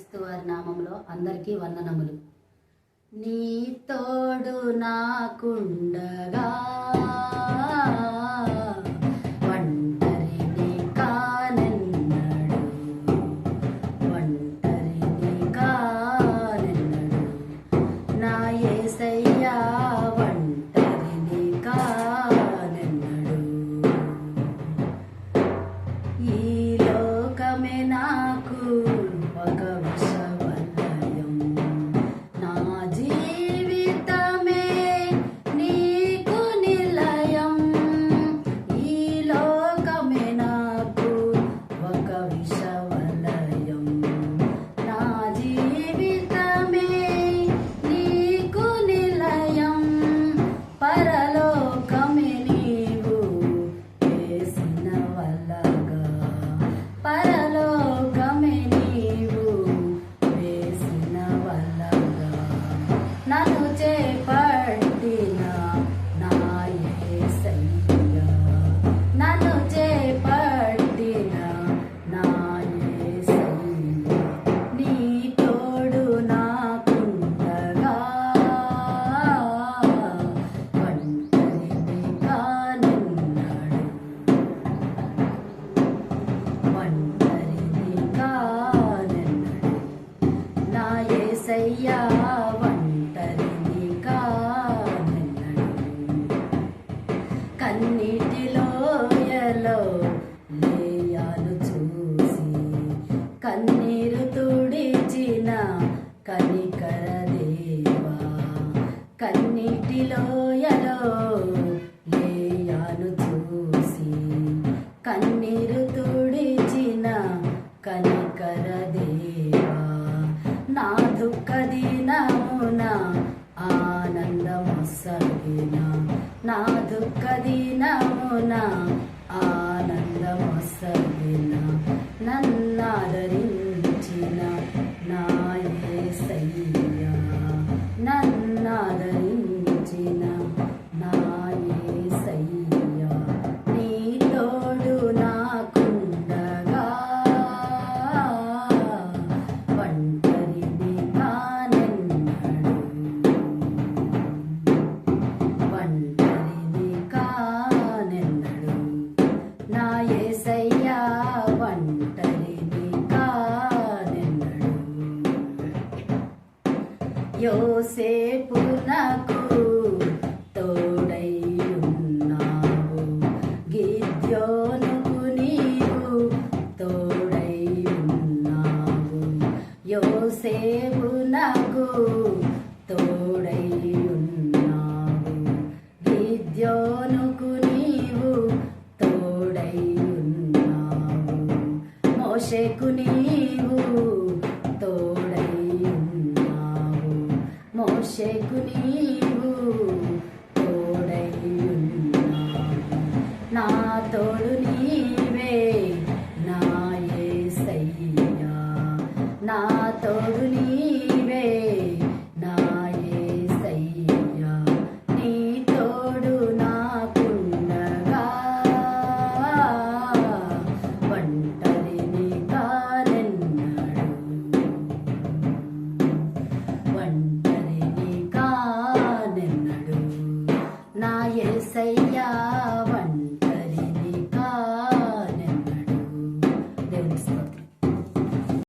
క్రీస్తువారి నామంలో అందరికీ వందనములు. నీ తోడు నాకుండగా 你。దుఃఖ దినమున యోసేపునకు తోడై ఉన్నావు గిద్యోనుకు నీవు తోడై ఉన్నావు యోసేపునకు తోడై ఉన్నావు గిద్యోనుకు రక్షకు నీవు నా తోడు నీవే నా ఏ సయ్యా నా తోడు నీ ஐயா